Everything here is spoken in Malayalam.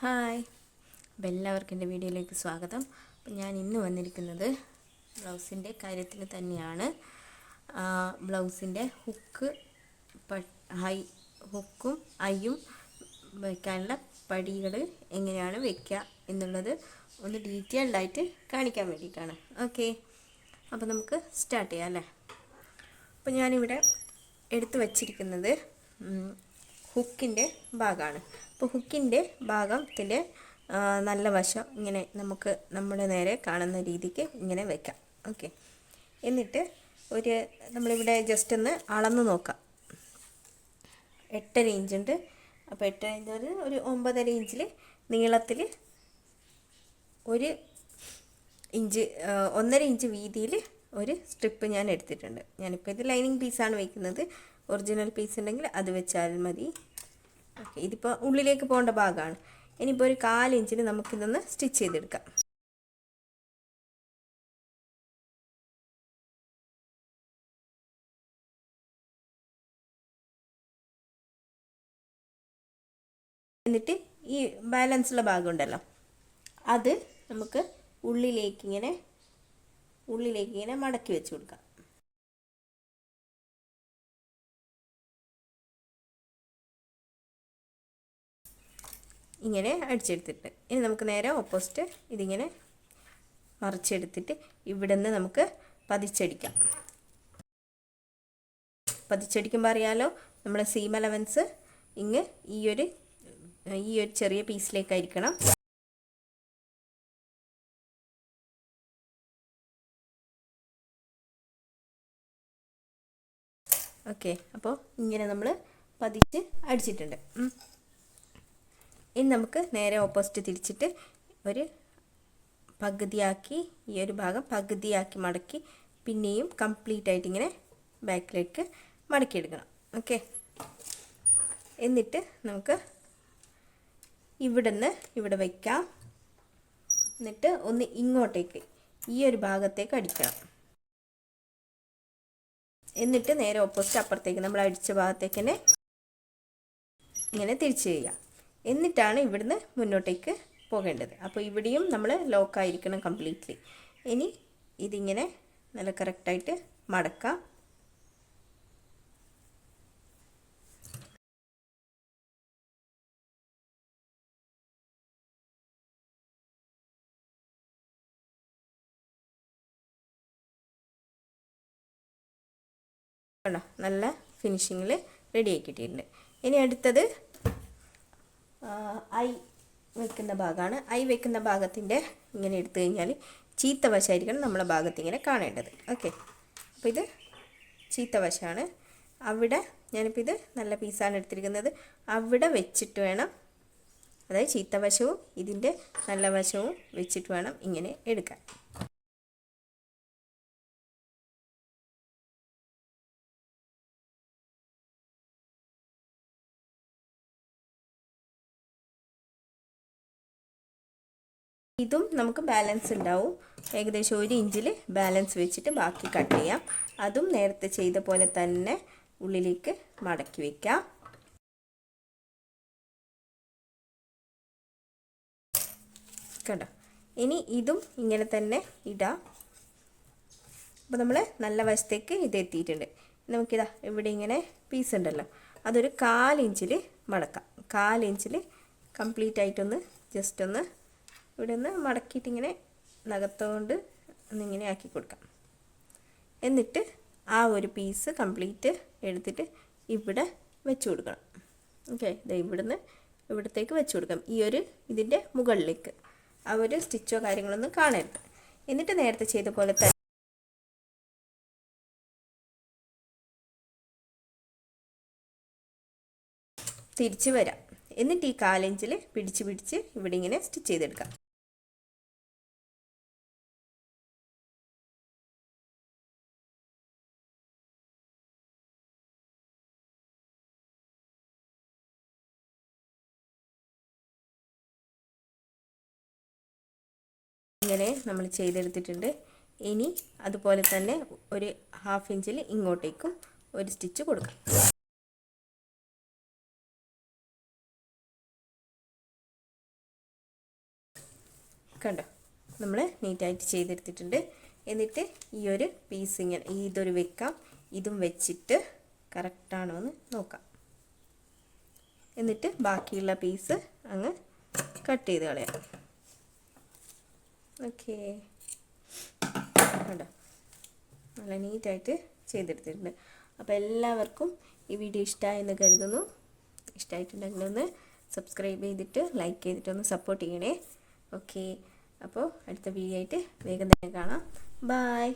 ഹായ്. എല്ലാവർക്കും എന്റെ വീഡിയോയിലേക്ക് സ്വാഗതം. അപ്പം ഞാൻ ഇന്ന് വന്നിരിക്കുന്നത് ബ്ലൗസിന്റെ കാര്യത്തിൽ തന്നെയാണ്. ബ്ലൗസിന്റെ ഹുക്ക് ഹൈ ഹുക്കും ഐയും വയ്ക്കാനുള്ള പടികൾ എങ്ങനെയാണ് വയ്ക്കുക എന്നുള്ളത് ഒന്ന് ഡീറ്റെയിൽഡായിട്ട് കാണിക്കാൻ വേണ്ടിയിട്ടാണ്. ഓക്കെ അപ്പോൾ നമുക്ക് സ്റ്റാർട്ട് ചെയ്യാം അല്ലേ? അപ്പോൾ ഞാനിവിടെ എടുത്തു വച്ചിരിക്കുന്നത് ഹുക്കിന്റെ ഭാഗമാണ് ഹുക്കിന്റെ ഭാഗത്തിന്റെ നല്ല വശം ഇങ്ങനെ നമുക്ക് നമ്മുടെ നേരെ കാണുന്ന രീതിക്ക് ഇങ്ങനെ വെക്കാം. ഓക്കെ എന്നിട്ട് ഒരു നമ്മളിവിടെ ജസ്റ്റ് ഒന്ന് അളന്ന് നോക്കാം. എട്ടര ഇഞ്ചുണ്ട് അപ്പോൾ എട്ടര ഇഞ്ച് ഒരു ഒമ്പതര ഇഞ്ചിൽ നീളത്തിൽ ഒരു ഇഞ്ച് ഒന്നര ഇഞ്ച് വീതിയിൽ ഒരു സ്ട്രിപ്പ് ഞാൻ എടുത്തിട്ടുണ്ട്. ഞാനിപ്പോൾ ഇത് ലൈനിങ് പീസാണ് വയ്ക്കുന്നത് ഒറിജിനൽ പീസ് ഉണ്ടെങ്കിൽ അത് വെച്ചാൽ മതി. ഓക്കെ ഇതിപ്പോൾ ഉള്ളിലേക്ക് പോകേണ്ട ഭാഗമാണ്. ഇനിയിപ്പോൾ ഒരു കാലിഞ്ചിന് നമുക്കിതൊന്ന് സ്റ്റിച്ച് ചെയ്തെടുക്കാം. എന്നിട്ട് ഈ ബാലൻസുള്ള ഭാഗം ഉണ്ടല്ലോ അത് നമുക്ക് ഉള്ളിലേക്കിങ്ങനെ ഉള്ളിലേക്കിങ്ങനെ മടക്കി വെച്ച് കൊടുക്കാം. ഇങ്ങനെ അടിച്ചെടുത്തിട്ട്. ഇനി നമുക്ക് നേരെ ഓപ്പോസിറ്റ് ഇതിങ്ങനെ മറിച്ചെടുത്തിട്ട് ഇവിടെ നിന്ന് നമുക്ക് പതിച്ചടിക്കാം. പതിച്ചടിക്കുമ്പോൾ അറിയാലോ നമ്മുടെ സീം അലവൻസ് ഇങ്ങ് ഈ ഒരു ഈ ഒരു ചെറിയ പീസിലേക്കായിരിക്കണം ഓക്കെ അപ്പോൾ ഇങ്ങനെ നമ്മൾ പതിച്ച് അടിച്ചിട്ടുണ്ട്. ഇനി നമുക്ക് നേരെ ഓപ്പോസിറ്റ് തിരിച്ചിട്ട് ഒരു പകുതിയാക്കി ഈ ഒരു ഭാഗം പകുതിയാക്കി മടക്കി പിന്നെയും കംപ്ലീറ്റ് ആയിട്ട് ഇങ്ങനെ ബാക്കിലേക്ക് മടക്കിയെടുക്കണം. ഓക്കെ എന്നിട്ട് നമുക്ക് ഇവിടെ നിന്ന് ഇവിടെ വയ്ക്കാം എന്നിട്ട് ഒന്ന് ഇങ്ങോട്ടേക്ക് ഈ ഒരു ഭാഗത്തേക്ക് അടിക്കണം. എന്നിട്ട് നേരെ ഓപ്പോസിറ്റ് അപ്പുറത്തേക്ക് നമ്മൾ അടിച്ച ഭാഗത്തേക്ക് തന്നെ ഇങ്ങനെ തിരിച്ചു ചെയ്യാം എന്നിട്ടാണ് ഇവിടുന്ന് മുന്നോട്ടേക്ക് പോകേണ്ടത്. അപ്പോൾ ഇവിടെയും നമ്മൾ ലോക്കായിരിക്കണം കംപ്ലീറ്റ്ലി ഇനി ഇതിങ്ങനെ നല്ല കറക്റ്റായിട്ട് മടക്കാം. നല്ല ഫിനിഷിങ്ങിൽ റെഡി ആക്കിയിട്ടുണ്ട് ഇനി അടുത്തത് വെക്കുന്ന ഭാഗമാണ്. ഐ വെക്കുന്ന ഭാഗത്തിന്റെ ഇങ്ങനെ എടുത്തു കഴിഞ്ഞാൽ ചീത്ത വശമായിരിക്കണം നമ്മളെ ഭാഗത്ത് ഇങ്ങനെ കാണേണ്ടത്. ഓക്കെ. അപ്പോൾ ഇത് ചീത്ത വശമാണ് അവിടെ ഞാനിപ്പോൾ ഇത് നല്ല പീസാണ് എടുത്തിരിക്കുന്നത്. അവിടെ വെച്ചിട്ട് വേണം അതായത് ചീത്ത വശവും ഇതിന്റെ നല്ല വശവും വെച്ചിട്ട് വേണം ഇങ്ങനെ എടുക്കാൻ. ഇതും നമുക്ക് ബാലൻസ് ഉണ്ടാവും. ഏകദേശം ഒരു ഇഞ്ചിൽ ബാലൻസ് വെച്ചിട്ട് ബാക്കി കട്ട് ചെയ്യാം. അതും നേരത്തെ ചെയ്ത പോലെ തന്നെ ഉള്ളിലേക്ക് മടക്കി വയ്ക്കാം കണ്ടോ? ഇനി ഇതും ഇങ്ങനെ തന്നെ ഇടാം. അപ്പോൾ നമ്മൾ നല്ല വശത്തേക്ക് ഇത് എത്തിയിട്ടുണ്ട്. നമുക്കിതാ ഇവിടെ ഇങ്ങനെ പീസ് ഉണ്ടല്ലോ. അതൊരു കാലിഞ്ചിൽ മടക്കാം. കാലിഞ്ചിൽ കംപ്ലീറ്റ് ആയിട്ടൊന്ന് ജസ്റ്റ് ഒന്ന് ഇവിടെ നിന്ന് മടക്കിയിട്ട് ഇങ്ങനെ ആക്കി കൊടുക്കാം. എന്നിട്ട് ആ ഒരു പീസ് കംപ്ലീറ്റ് എടുത്തിട്ട് ഇവിടെ വെച്ച് കൊടുക്കണം. ഓക്കെ ഇതാ ഇവിടുന്ന് ഇവിടത്തേക്ക് വെച്ച് കൊടുക്കാം. ഈ ഒരു ഇതിന്റെ മുകളിലേക്ക്. ആ ഒരു സ്റ്റിച്ചോ കാര്യങ്ങളൊന്നും കാണരുത്. എന്നിട്ട് നേരത്തെ ചെയ്ത പോലെ തന്നെ തിരിച്ച് വരാം. എന്നിട്ട് ഈ കാലഞ്ചിൽ പിടിച്ച് പിടിച്ച് ഇവിടെ ഇങ്ങനെ സ്റ്റിച്ച് ചെയ്തെടുക്കാം. ഇങ്ങനെ നമ്മൾ ചെയ്തെടുത്തിട്ടുണ്ട്. ഇനി അതുപോലെ തന്നെ ഒരു ഹാഫ് ഇഞ്ചിൽ ഇങ്ങോട്ടേക്കും ഒരു സ്റ്റിച്ച് കൊടുക്കാം. കണ്ടോ? നമ്മൾ നീറ്റായിട്ട് ചെയ്തെടുത്തിട്ടുണ്ട്. എന്നിട്ട് ഈ ഒരു പീസ് ഇങ്ങനെ ഇതൊരു വെക്കാം. ഇതും വെച്ചിട്ട് കറക്റ്റാണോ എന്ന് നോക്കാം. എന്നിട്ട് ബാക്കിയുള്ള പീസ് അങ്ങ് കട്ട് ചെയ്ത് കളയാം. ഓക്കേ. കണ്ടോ? നല്ല നീറ്റായിട്ട് ചെയ്തെടുത്തിട്ടുണ്ട്. അപ്പോൾ എല്ലാവർക്കും ഈ വീഡിയോ ഇഷ്ടമായെന്ന് കരുതുന്നു. ഇഷ്ടമായിട്ടുണ്ടെങ്കിൽ ഒന്ന് സബ്സ്ക്രൈബ് ചെയ്തിട്ട് ലൈക്ക് ചെയ്തിട്ട് ഒന്ന് സപ്പോർട്ട് ചെയ്യണേ. ഓക്കെ. അപ്പോൾ അടുത്ത വീഡിയോ ആയിട്ട് വേഗം തന്നെ കാണാം. ബായ്